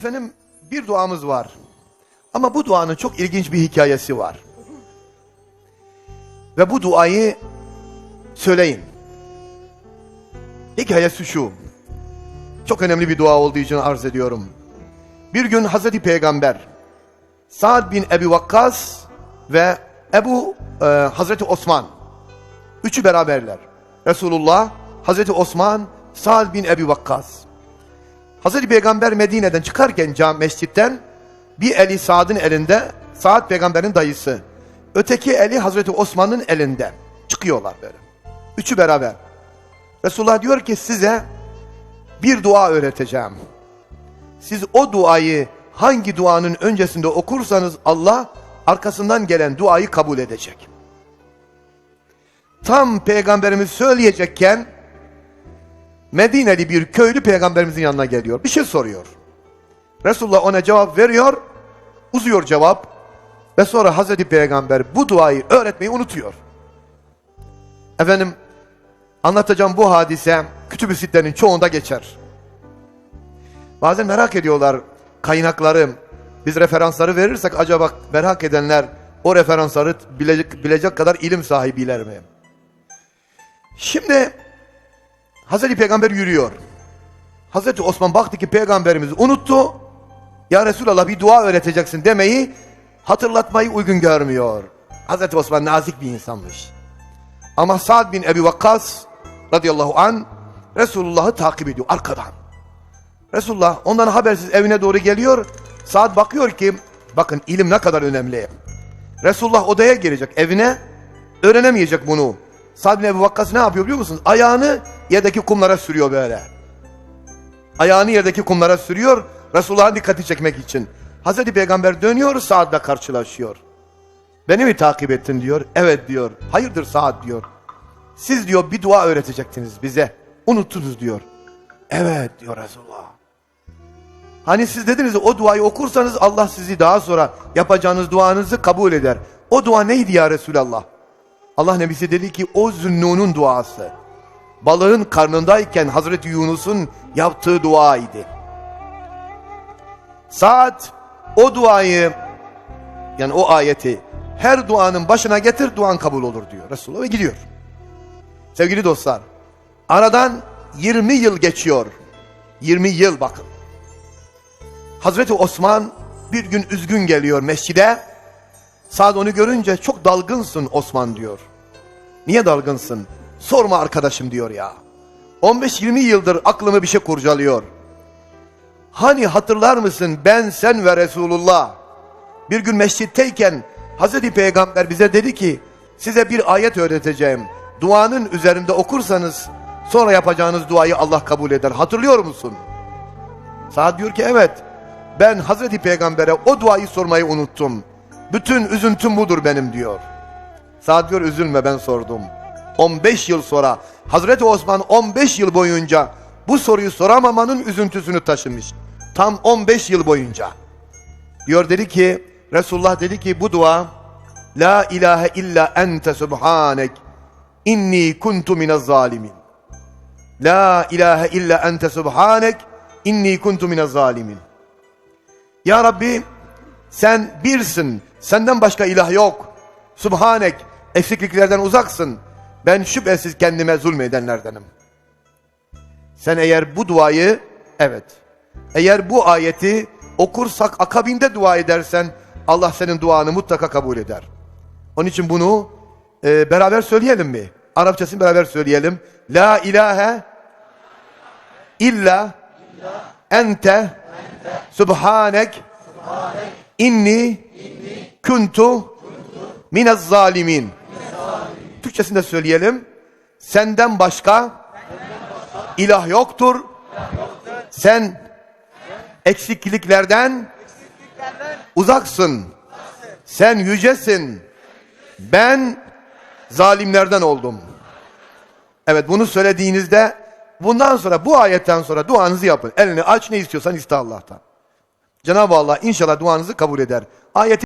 Efendim bir duamız var. Ama bu duanın çok ilginç bir hikayesi var. Ve bu duayı söyleyin. Hikayesi şu. Çok önemli bir dua olduğu için arz ediyorum. Bir gün Hazreti Peygamber Sa'd bin Ebi Vakkas ve Ebu e, Hazreti Osman üçü beraberler. Resulullah, Hazreti Osman, Sa'd bin Ebi Vakkas. Hazreti Peygamber Medine'den çıkarken cam mescitten bir eli Sa'd'ın elinde, Sa'd peygamberin dayısı. Öteki eli Hazreti Osman'ın elinde. Çıkıyorlar böyle. Üçü beraber. Resulullah diyor ki size bir dua öğreteceğim. Siz o duayı hangi duanın öncesinde okursanız Allah arkasından gelen duayı kabul edecek. Tam peygamberimiz söyleyecekken Medineli bir köylü peygamberimizin yanına geliyor. Bir şey soruyor. Resulullah ona cevap veriyor. Uzuyor cevap. Ve sonra Hazreti Peygamber bu duayı öğretmeyi unutuyor. Efendim anlatacağım bu hadise kütüb-i sittenin çoğunda geçer. Bazen merak ediyorlar kaynakları. Biz referansları verirsek acaba merak edenler o referansları bilecek, bilecek kadar ilim sahibiler mi? Şimdi Hazreti Peygamber yürüyor. Hazreti Osman baktı ki peygamberimiz unuttu. Ya Resulallah bir dua öğreteceksin demeyi hatırlatmayı uygun görmüyor. Hazreti Osman nazik bir insanmış. Ama Sa'd bin Ebi Vakkas radıyallahu an Resulullah'ı takip ediyor arkadan. Resulullah ondan habersiz evine doğru geliyor. Sa'd bakıyor ki bakın ilim ne kadar önemli. Resulullah odaya girecek evine öğrenemeyecek bunu. Sa'd bin Ebi Vakkas ne yapıyor biliyor musunuz? Ayağını yerdeki kumlara sürüyor böyle. Ayağını yerdeki kumlara sürüyor. Resulullah'ın dikkati çekmek için. Hazreti Peygamber dönüyor Sa'd'la karşılaşıyor. Beni mi takip ettin diyor. Evet diyor. Hayırdır Sa'd diyor. Siz diyor bir dua öğretecektiniz bize. Unuttunuz diyor. Evet diyor Resulullah. Hani siz dediniz o duayı okursanız Allah sizi daha sonra yapacağınız duanızı kabul eder. O dua neydi ya Resulallah? Allah Nebisi dedi ki o Zünnun'un duası. Balığın karnındayken Hazreti Yunus'un yaptığı dua idi. Saat o duayı yani o ayeti her duanın başına getir duan kabul olur diyor Resulullah ve gidiyor. Sevgili dostlar aradan 20 yıl geçiyor. 20 yıl bakın. Hazreti Osman bir gün üzgün geliyor mescide. Saad onu görünce çok dalgınsın Osman diyor. Niye dalgınsın? Sorma arkadaşım diyor ya. 15-20 yıldır aklımı bir şey kurcalıyor. Hani hatırlar mısın ben sen ve Resulullah bir gün mescitteyken Hazreti Peygamber bize dedi ki size bir ayet öğreteceğim. Duanın üzerinde okursanız sonra yapacağınız duayı Allah kabul eder. Hatırlıyor musun? Saad diyor ki evet ben Hazreti Peygamber'e o duayı sormayı unuttum. Bütün üzüntüm budur benim diyor. Saad diyor üzülme ben sordum. 15 yıl sonra Hazreti Osman 15 yıl boyunca bu soruyu soramamanın üzüntüsünü taşımış. Tam 15 yıl boyunca. Diyor dedi ki Resulullah dedi ki bu dua La ilahe illa ente subhanek inni kuntu minez zalimin. La ilahe illa ente subhanek inni kuntu minez zalimin. Ya Rabbi sen birsin. Senden başka ilah yok. Subhanek eksikliklerden uzaksın. Ben şüphesiz kendime zulmedenlerdenim. Sen eğer bu duayı evet eğer bu ayeti okursak akabinde dua edersen Allah senin duanı mutlaka kabul eder. Onun için bunu e, beraber söyleyelim mi? Arapçasını beraber söyleyelim. La ilahe illa ente subhanek inni kuntu minez zalimin. Türkçesinde söyleyelim. Senden başka ilah yoktur. Sen eksikliklerden uzaksın. Sen yücesin. Ben zalimlerden oldum. Evet bunu söylediğinizde bundan sonra bu ayetten sonra duanızı yapın. Elini aç ne istiyorsan iste Allah'tan. Cenab-ı Allah inşallah duanızı kabul eder. Ayeti